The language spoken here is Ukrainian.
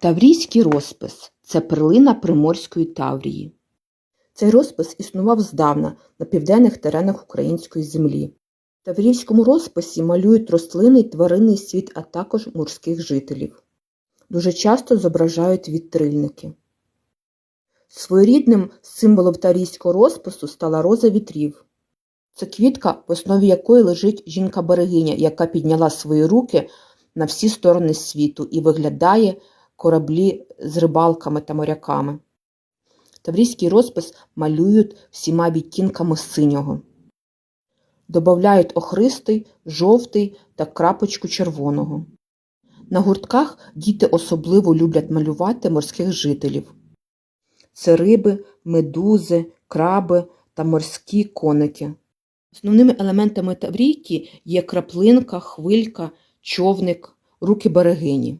Таврійський розпис це перлина Приморської Таврії. Цей розпис існував здавна на південних теренах української землі. В Таврійському розписі малюють рослинний тваринний світ, а також морських жителів. Дуже часто зображають вітрильники. Своєрідним символом таврійського розпису стала роза вітрів. Це квітка, в основі якої лежить жінка-берегиня, яка підняла свої руки на всі сторони світу і виглядає кораблі з рибалками та моряками. Таврійський розпис малюють всіма відтінками синього. Добавляють охристий, жовтий та крапочку червоного. На гуртках діти особливо люблять малювати морських жителів. Це риби, медузи, краби та морські коники. Основними елементами таврійки є краплинка, хвилька, човник, руки берегині.